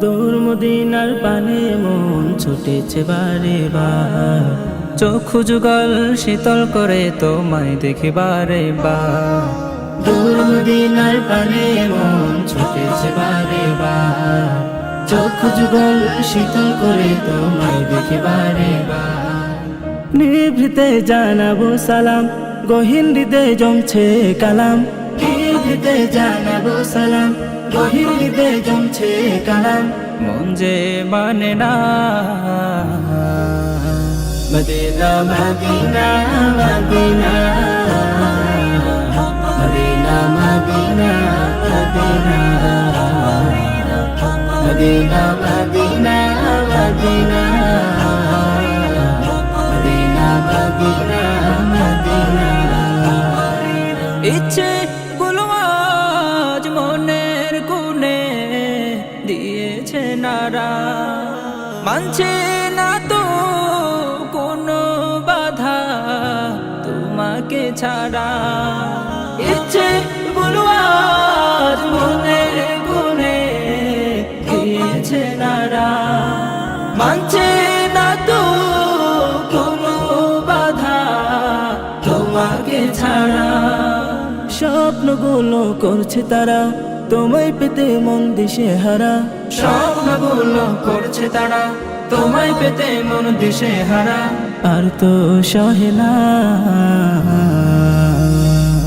দূর পানে মন ছুটেছে বারে বার চক্ষু যুগল শীতল করে তোমায় দেখি বারে বার দূর পানে মন ছুটেছে বারে যুগল শীতল করে তোমায় দেখি বারে নিভৃতে জানাব সালাম জমছে কালাম। নিভৃতে জানাব সালাম গহীন জমছে কালাম। মন যে মানে না। Medina Medina Medina. Medina Medina মনের কোণে দিয়েছে নারা। মানছে না তো কোনো বাধা তোমাকে ছাড়া। ইচ্ছে গুলো আজ ছাড়া স্বপ্নগুলো করছে তারা তোমায় পেতে মন দিশে হারা। স্বপ্নগুলো করছে তারা তোমায় পেতে মন দিশে হারা। আর তো সহে না।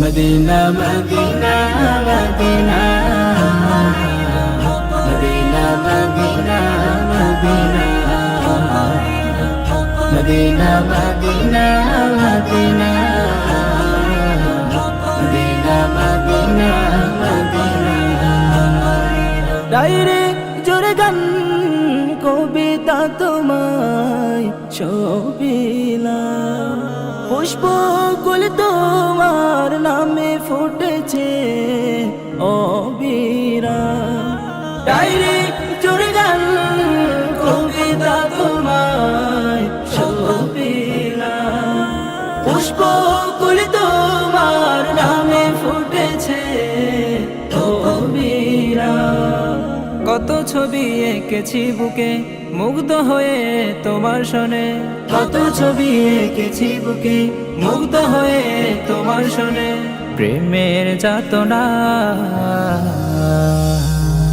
Medina Medina Medina. Medina Medina Medina. Medina Medina Medina. ডাইরে জোরে গান কবিতা তোমায় ছবিলা পুষ্প কুল তোমার নামে ফুটেছে অবিরা ডাইরে ছবি এঁকেছি বুকে, মুগ্ধ হয়ে তোমার শোনে কত ছবি এঁকেছি বুকে, মুগ্ধ হয়ে তোমার শোনে প্রেমের যাতনা।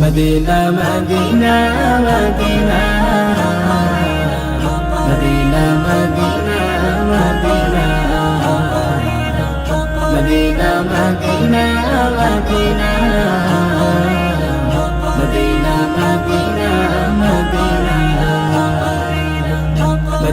Medina Medina Medina. Medina Medina Medina. Medina Medina Medina.